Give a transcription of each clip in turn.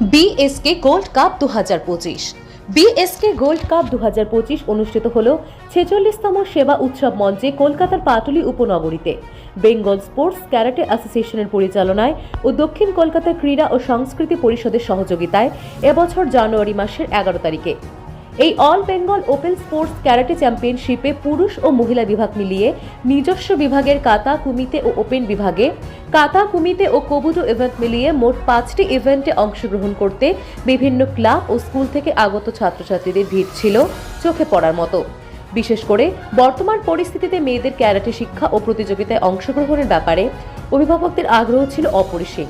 BSK gold cup দু হাজার পঁচিশ। বিএসকে গোল্ড কাপ দু হাজার পঁচিশ অনুষ্ঠিত হল ছেচল্লিশতম সেবা উৎসব মঞ্চে কলকাতার পাটুলি উপনগরীতে। বেঙ্গল স্পোর্টস ক্যারাটে অ্যাসোসিয়েশনের পরিচালনায় ও দক্ষিণ কলকাতা ক্রীড়া ও সংস্কৃতি পরিষদের সহযোগিতায় এবছর জানুয়ারি মাসের এগারো তারিখে। এই all Bengal open sports karate চ্যাম্পিয়নশিপে পুরুষ ও মহিলা বিভাগ মিলিয়ে নিজস্ব বিভাগের কাতা কুমিতে ও ওপেন বিভাগে কাতা কুমিতে ও কবুডো ইভেন্ট মিলিয়ে মোট পাঁচটি ইভেন্টে অংশগ্রহণ করতে বিভিন্ন ক্লাব ও স্কুল থেকে আগত ছাত্রছাত্রীদের ভিড় ছিল চোখে পড়ার মতো। বিশেষ করে বর্তমান পরিস্থিতিতে মেয়েদের ক্যারাটে শিক্ষা ও প্রতিযোগিতায় অংশগ্রহণের ব্যাপারে অভিভাবকদের আগ্রহ ছিল অপরিসীম।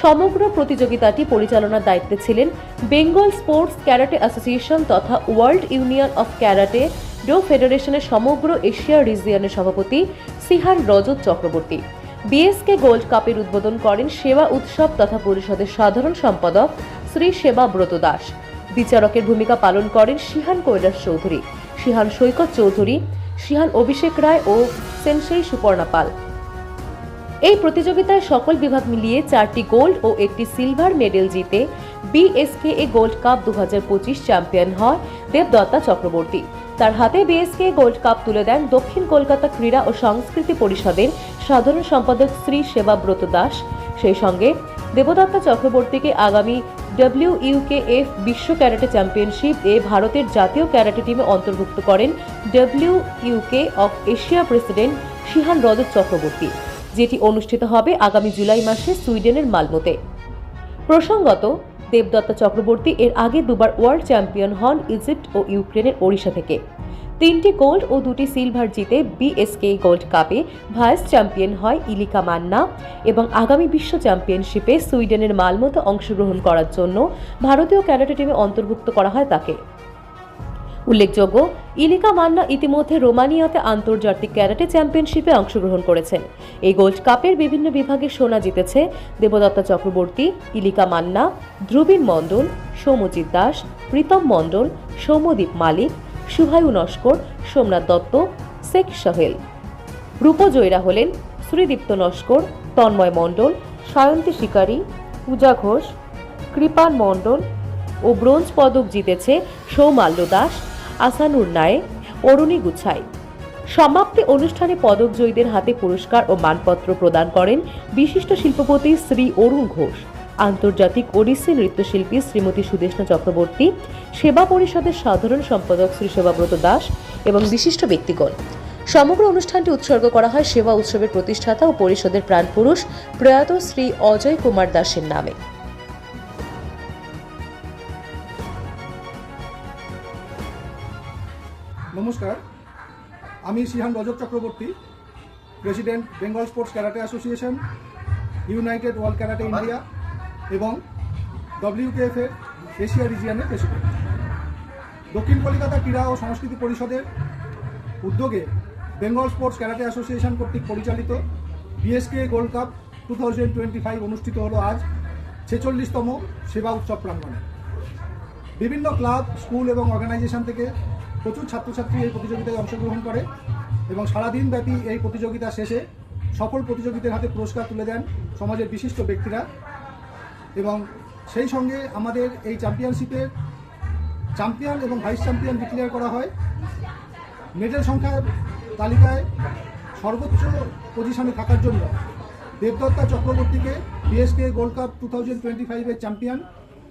সমগ্র প্রতিযোগিতাটি পরিচালনার দায়িত্বে ছিলেন বেঙ্গল স্পোর্টস ক্যারাটে অ্যাসোসিয়েশন তথা world union of karate do ফেডারেশনের সমগ্র এশিয়া রিজিয়নের সভাপতি shihan Rajat Chakraborty. BSK gold কাপের উদ্বোধন করেন সেবা উৎসব তথা পরিষদের সাধারণ সম্পাদক শ্রী সেবা ব্রত দাস। বিচারকের ভূমিকা পালন করেন সিহান কৈলাস চৌধুরী, সিহান সৈকত চৌধুরী, সিহান অভিষেক রায় ও সেনসেই সুপর্ণা পাল। এই প্রতিযোগিতায় সকল বিভাগ মিলিয়ে চারটি গোল্ড ও একটি সিলভার মেডেল জিতে বিএসকে এ গোল্ড কাপ দু হাজার পঁচিশ চ্যাম্পিয়ন হয় দেবদত্তা চক্রবর্তী। তার হাতে বিএসকে গোল্ড কাপ তুলে দেন দক্ষিণ কলকাতা ক্রীড়া ও সংস্কৃতি পরিষদের সাধারণ সম্পাদক শ্রী সেবাব্রত দাস। সেই সঙ্গে দেবদত্তা চক্রবর্তীকে আগামী ডব্লিউ ইউকেএফ বিশ্ব ক্যারাটে চ্যাম্পিয়নশিপ এ ভারতের জাতীয় ক্যারাটে টিমে অন্তর্ভুক্ত করেন W UK of Asia president shihan Rajat Chakraborty. যেটি অনুষ্ঠিত হবে আগামী জুলাই মাসে সুইডেনের মালমোতে। প্রসঙ্গত, দেবদত্তা চক্রবর্তী এর আগে দুবার ওয়ার্ল্ড চ্যাম্পিয়ন হন ইজিপ্ট ও ইউক্রেনের ওড়িশা থেকে। তিনটি গোল্ড ও দুটি সিলভার জিতে বিএসকে গোল্ড কাপে ভাইস চ্যাম্পিয়ন হয় ইলিকা মান্না এবং আগামী বিশ্ব চ্যাম্পিয়নশিপে সুইডেনের মালমোতে অংশগ্রহণ করার জন্য ভারতীয় ক্যারাটে টিমে অন্তর্ভুক্ত করা হয় তাকে। উল্লেখযোগ্য, ইলিকা মান্না ইতিমধ্যে রোমানিয়াতে আন্তর্জাতিক ক্যারাটে চ্যাম্পিয়নশিপে অংশগ্রহণ করেছেন। এই গোল্ড কাপের বিভিন্ন বিভাগে সোনা জিতেছে দেবদত্তা চক্রবর্তী, ইলিকা মান্না, ধ্রুবীন মণ্ডল সৌমজিৎ দাস, প্রীতম মণ্ডল, সৌম্যদীপ মালিক, সুভায়ু নস্কর, সোমনাথ দত্ত, শেখ সোহেল। রূপজয়ীরা হলেন শ্রীদীপ্ত নস্কর, তন্ময় মণ্ডল, সায়ন্তী শিকারী, পূজা ঘোষ, কৃপান মণ্ডল ও ব্রোঞ্জ পদক জিতেছে সৌমাল্য দাস আসানুর নায়ে অরুণী গুছাই। সমাপ্তি অনুষ্ঠানে পদকজয়ীদের হাতে পুরস্কার ও মানপত্র প্রদান করেন বিশিষ্ট শিল্পপতি শ্রী অরুণ ঘোষ। আন্তর্জাতিক ওড়িশি নৃত্যশিল্পী শ্রীমতী সুদেষ্ণা চক্রবর্তী, সেবা পরিষদের সাধারণ সম্পাদক শ্রী সেবাব্রত দাস এবং বিশিষ্ট ব্যক্তিগণ। সমগ্র অনুষ্ঠানটি উৎসর্গ করা হয় সেবা উৎসবের প্রতিষ্ঠাতা ও পরিষদের প্রাণপুরুষ প্রয়াত শ্রী অজয় কুমার দাসের নামে। নমস্কার। আমি shihan Rajat Chakraborty, president Bengal sports karate association, united world karate India এবং ডব্লিউকেএফ এর এশিয়া রিজিয়নের প্রেসিডেন্ট। দক্ষিণ কলকাতা ক্রীড়া ও সংস্কৃতি পরিষদের উদ্যোগে বেঙ্গল স্পোর্টস ক্যারাটে অ্যাসোসিয়েশন কর্তৃক পরিচালিত BSK gold cup two thousand twenty five অনুষ্ঠিত হলো আজ ছেচল্লিশতম সেবা উৎসব প্রাঙ্গণে। বিভিন্ন ক্লাব, স্কুল এবং অর্গানাইজেশন থেকে প্রচুর ছাত্রছাত্রী এই প্রতিযোগিতায় অংশগ্রহণ করে এবং সারাদিন ব্যাপী এই প্রতিযোগিতা শেষে সফল প্রতিযোগীদের হাতে পুরস্কার তুলে দেন সমাজের বিশিষ্ট ব্যক্তিরা। এবং সেই সঙ্গে আমাদের এই চ্যাম্পিয়নশিপের চ্যাম্পিয়ন এবং ভাইস চ্যাম্পিয়ন ডিক্লেয়ার করা হয়। মেডেল সংখ্যার তালিকায় সর্বোচ্চ পজিশনে থাকার জন্য দেবদত্তা চক্রবর্তীকে BSK gold cup two thousand twenty ফাইভের চ্যাম্পিয়ন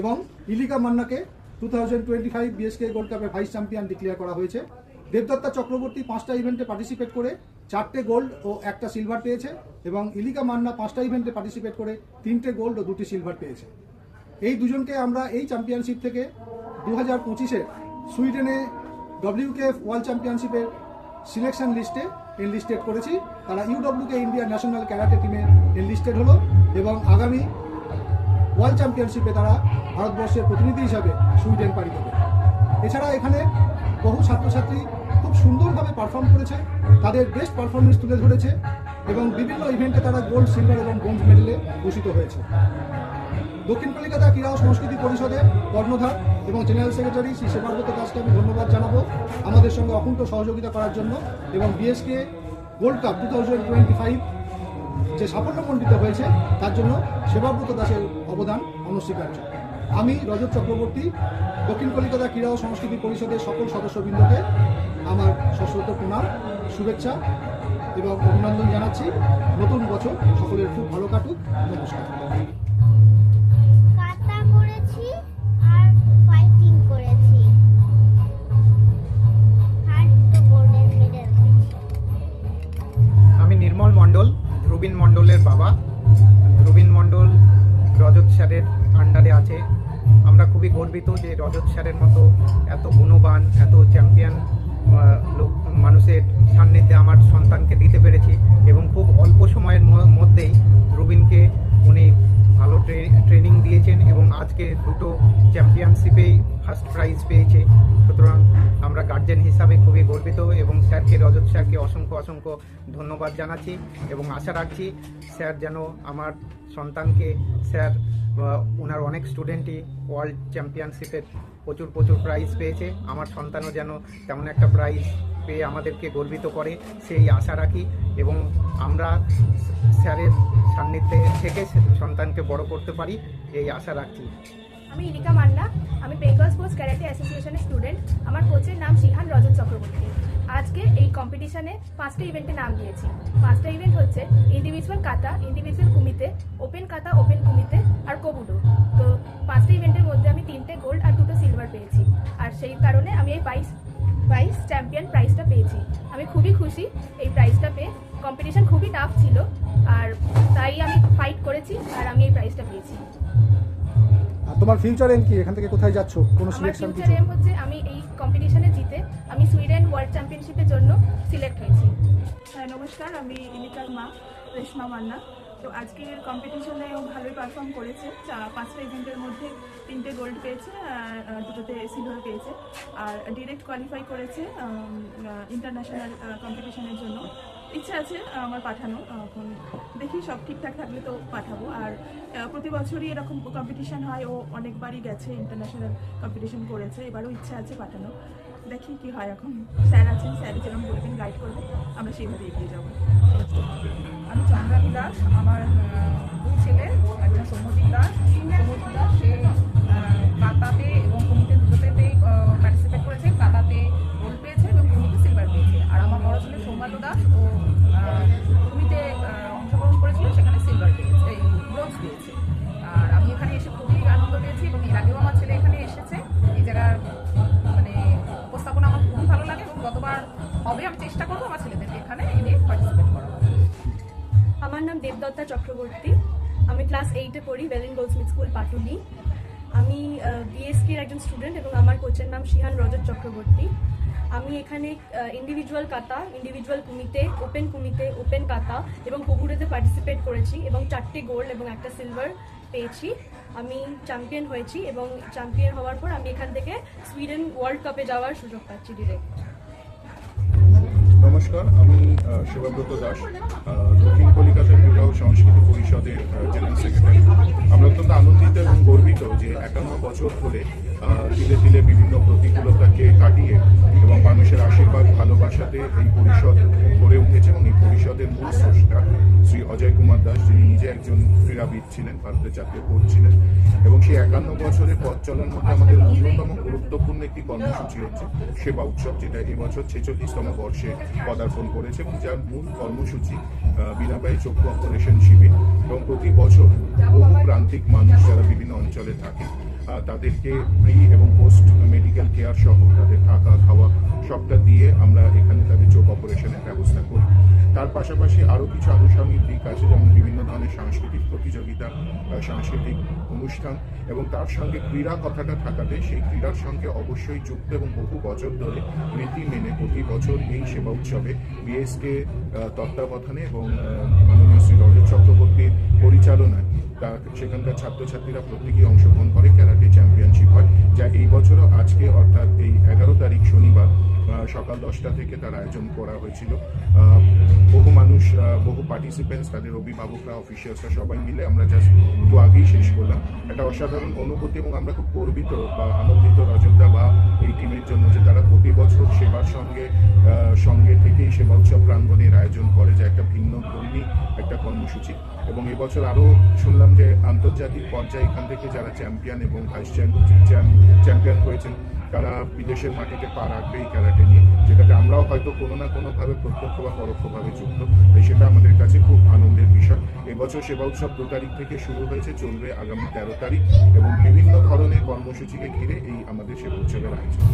এবং Ilika মান্নাকে two thousand twenty five BSK gold কাপের ভাইস চ্যাম্পিয়ন ডিক্লেয়ার করা হয়েছে। দেবদত্তা চক্রবর্তী পাঁচটা ইভেন্টে পার্টিসিপেট করে চারটে গোল্ড ও একটা সিলভার পেয়েছে এবং ইলিকা মান্না পাঁচটা ইভেন্টে পার্টিসিপেট করে তিনটে গোল্ড ও দুটি সিলভার পেয়েছে। এই দুজনকে আমরা এই চ্যাম্পিয়নশিপ থেকে দু হাজার পঁচিশে সুইডেনে ডব্লিউকেএফ ওয়ার্ল্ড চ্যাম্পিয়নশিপের সিলেকশন লিস্টে এনলিস্টেড করেছি। তারা ইউডব্লিউকে ইন্ডিয়া ন্যাশনাল ক্যারাটে টিমে এনলিস্টেড হলো এবং আগামী ওয়ার্ল্ড চ্যাম্পিয়নশিপে তারা ভারতবর্ষের প্রতিনিধি হিসাবে সুইডেন পাড়ি দেবে। এছাড়া এখানে বহু ছাত্রছাত্রী খুব সুন্দরভাবে পারফর্ম করেছে, তাদের বেস্ট পারফরমেন্স তুলে ধরেছে এবং বিভিন্ন ইভেন্টে তারা গোল্ড সিলভার এবং ব্রোঞ্জ মেডেলে ভূষিত হয়েছে। দক্ষিণ কলিকাতা ক্রীড়া ও সংস্কৃতি পরিষদের কর্ণধার এবং জেনারেল সেক্রেটারি শ্রী সেবাব্রত দাসকে আমি ধন্যবাদ জানাব আমাদের সঙ্গে অকুণ্ঠ সহযোগিতা করার জন্য এবং BSK gold cup two thousand twenty five যে সাফল্যমণ্ডিত হয়েছে, তার জন্য সেবাব্রত দাসের অবদান অনস্বীকার্য। আমি রজত চক্রবর্তী, দক্ষিণ কলিকাতা ক্রীড়া ও সংস্কৃতি পরিষদের সকল সদস্যবৃন্দকে আমার সশ্রত প্রণাম, শুভেচ্ছা এবং অভিনন্দন জানাচ্ছি। নতুন বছর সকলের খুব ভালো কাটুক। নমস্কার। স্যারের আন্ডারে আছে। আমরা খুবই গর্বিত যে রজত স্যারের মতো এত গুণবান, এত চ্যাম্পিয়ন লোক, মানুষের সান্নিধ্যে আমার সন্তানকে দিতে পেরেছি এবং খুব অল্প সময়ের মধ্যেই ধ্রুবিনকে উনি ভালো ট্রেনিং দিয়েছেন এবং আজকে দুটো চ্যাম্পিয়নশিপেই ফার্স্ট প্রাইজ পেয়েছে। সুতরাং আমরা গার্জেন হিসাবে খুবই গর্বিত এবং স্যারকে, রজত স্যারকে অসংখ্য অসংখ্য ধন্যবাদ জানাচ্ছি এবং আশা রাখছি স্যার যেন আমার সন্তানকে স্যার ওনার অনেক স্টুডেন্টই ওয়ার্ল্ড চ্যাম্পিয়নশিপের প্রচুর প্রচুর প্রাইজ পেয়েছে। আমার সন্তানও যেন তেমন একটা প্রাইজ পেয়ে আমাদেরকে গর্বিত করে, সেই আশা রাখি এবং আমরা স্যারের সান্নিধ্যে থেকে সন্তানকে বড় করতে পারি, এই আশা রাখছি। আমি ইনিকা মান্না, আমি বেঙ্গল স্পোর্টস ক্যারাটে অ্যাসোসিয়েশনের স্টুডেন্ট। আমার কোচের নাম শিহান রজত কম্পিটিশনে পাঁচটা ইভেন্টে নাম দিয়েছি। পাঁচটা ইভেন্ট হচ্ছে individual kata individual kumite open kata open kumite আর কবুডো তো পাঁচটা ইভেন্টের মধ্যে আমি তিনটে গোল্ড আর দুটো সিলভার পেয়েছি। আর সেই কারণে আমি এই বাইশ বাইশ চ্যাম্পিয়ন প্রাইজটা পেয়েছি। আমি খুবই খুশি, এই প্রাইজটা পেয়ে। কম্পিটিশন খুবই টাফ ছিল, আর তাই আমি ফাইট করেছি আর আমি এই প্রাইজটা পেয়েছি। তোমার ফিউচার এম কি? এখান থেকে কোথায় যাচ্ছ? কোনো আমার সিলেকশন ফিউচার এম হচ্ছে আমি এই কম্পিটিশনে জিতে আমি সুইডেন ওয়ার্ল্ড চ্যাম্পিয়নশিপের জন্য সিলেক্ট হয়েছি। হ্যাঁ নমস্কার আমি ইনিকার মা রেশমা মান্না। তো আজকের কম্পিটিশনে ও ভালোই পারফর্ম করেছে। চা- পাঁচটা ইভেন্টের মধ্যে তিনটে গোল্ড পেয়েছে আর দুটোতে সিলভার পেয়েছে। আর ডিরেক্ট কোয়ালিফাই করেছে ইন্টারন্যাশনাল কম্পিটিশনের জন্য। ইচ্ছা আছে আমার পাঠানো এখন দেখি সব ঠিকঠাক থাকলে তো পাঠাবো। আর প্রতি বছরই এরকম কম্পিটিশন হয়। ও অনেকবারই গেছে ইন্টারন্যাশনাল কম্পিটিশন করেছে। এবারও ইচ্ছা আছে পাঠানো দেখি কি হয় এখন। স্যার আছেন, স্যার যেরকম বলবেন গাইড করবে। আমরা সেইভাবে এগিয়ে যাব। আমি চন্দ্রানী দাস, আমার দুই ছেলে একজন সৌম্যদীপ দাস সৌম্যদীপ দাস, সে পেয়েছে আর আমি এখানে এসে খুবই আনন্দ পেয়েছি এবং এর আগেও আমার ছেলে এখানে এসেছে। এই জায়গার মানে উপস্থাপনা আমার খুবই ভালো লাগে এবং গতবার হবে আমি চেষ্টা করব আমার ছেলেদেরকে এখানে এনে পার্টিসিপেট করাবো আমার নাম দেবদত্তা চক্রবর্তী। আমি ক্লাস এইটে পড়ি ওয়েলিং গোলস্মিথ স্কুল পাটুলি। আমি বিএসকে একজন স্টুডেন্ট এবং আমার কোচের নাম শিহান রজত চক্রবর্তী। আমি এখানে individual kata individual kumite open kumite open kata এবং পুকুরেতে পার্টিসিপেট করেছি এবং চারটে গোল্ড এবং একটা সিলভার পেয়েছি। আমি চ্যাম্পিয়ন হয়েছি এবং চ্যাম্পিয়ন হওয়ার পর আমি এখান থেকে সুইডেন ওয়ার্ল্ড কাপে যাওয়ার সুযোগ পাচ্ছি ডিরেক্ট নমস্কার, আমি শিবব্রত দাস দক্ষিণ কলিকাতা ক্রীড়া ও সংস্কৃতি পরিষদের জেনারেল সেক্রেটারি আমরা অত্যন্ত আনন্দিত এবং গর্বিত যে একান্ন বছর ধরে তিলে তিলে বিভিন্ন প্রতিকূলতাকে কাটিয়ে এবং মানুষের আশীর্বাদ ভালোবাসাতে এই পরিষদ গড়ে উঠেছে এবং এই পরিষদের মূল স্রষ্টা শ্রী অজয় কুমার দাস যিনি নিজে একজন ক্রীড়াবিদ ছিলেন ভারতের জাতীয় কোচ ছিলেন এবং সেই একান্ন বছরের পথ চলার মধ্যে আমাদের অন্যতম গুরুত্বপূর্ণ একটি কর্মসূচি হচ্ছে সেবা উৎসব যেটা এবছর ছেচল্লিশতম বর্ষে পদার্পণ করেছে এবং যার মূল কর্মসূচি আহ, বিনাবায়ী চক্ষু অপারেশন শিবির এবং প্রতি বছর বহু প্রান্তিক মানুষ যারা বিভিন্ন অঞ্চলে থাকে তাদেরকে প্রি এবং পোস্ট মেডিকেল কেয়ার সহ তাদের থাকা খাওয়া সবটা দিয়ে আমরা এখানে তাদের চোখ অপারেশনের ব্যবস্থা করি। তার পাশাপাশি আরও কিছু আনুষঙ্গিক দিক আছে, যেমন বিভিন্ন ধরনের সাংস্কৃতিক প্রতিযোগিতা সাংস্কৃতিক অনুষ্ঠান এবং তার সঙ্গে ক্রীড়া কথাটা থাকাতে সেই ক্রীড়ার সঙ্গে অবশ্যই যুক্ত এবং বহু বছর ধরে রীতি মেনে প্রতি বছর এই সেবা উৎসবে বিএসকে তত্ত্বাবধানে এবং মাননীয় শ্রী রজত চক্রবর্তীর পরিচালনায় তা সেখানকার ছাত্রছাত্রীরা প্রত্যেকেই অংশগ্রহণ করে, ক্যারাটে চ্যাম্পিয়নশিপ হয়, যা এই বছরও আজকে অর্থাৎ এই এগারো তারিখ শনিবার সকাল দশটা থেকে তার আয়োজন করা হয়েছিল। বহু মানুষ বহু পার্টিসিপেন্টস তাদের অভিভাবকরা অফিসিয়ালসরা সবাই মিলে আমরা জাস্ট একটু আগেই শেষ করলাম। একটা অসাধারণ অনুভূতি এবং আমরা খুব গর্বিত বা আনন্দিত রজতদা বা এই টিমের জন্য যে তারা প্রতি বছর সেবার সঙ্গে সঙ্গে থেকেই সেবা উৎসব প্রাঙ্গণের আয়োজন করে, যা একটা ভিন্ন ধর্মী একটা কর্মসূচি। এবং এবছর আরও শুনলাম যে আন্তর্জাতিক পর্যায়ে এখান থেকে যারা চ্যাম্পিয়ন এবং ভাইস চ্যাম্পিয়ন হয়েছেন তারা বিদেশের মাটিতে পা রাখবে এই খেলাটি নিয়ে, যেটাতে আমরাও হয়তো কোনো না কোনোভাবে প্রত্যক্ষ বা পরোক্ষভাবে যুক্ত। তাই সেটা আমাদের কাছে খুব আনন্দের বিষয়। এবছর সেবা উৎসব দু তারিখ থেকে শুরু হয়েছে, চলবে আগামী তেরো তারিখ এবং বিভিন্ন ধরনের কর্মসূচিকে ঘিরে এই আমাদের সেবা উৎসবের আয়োজন।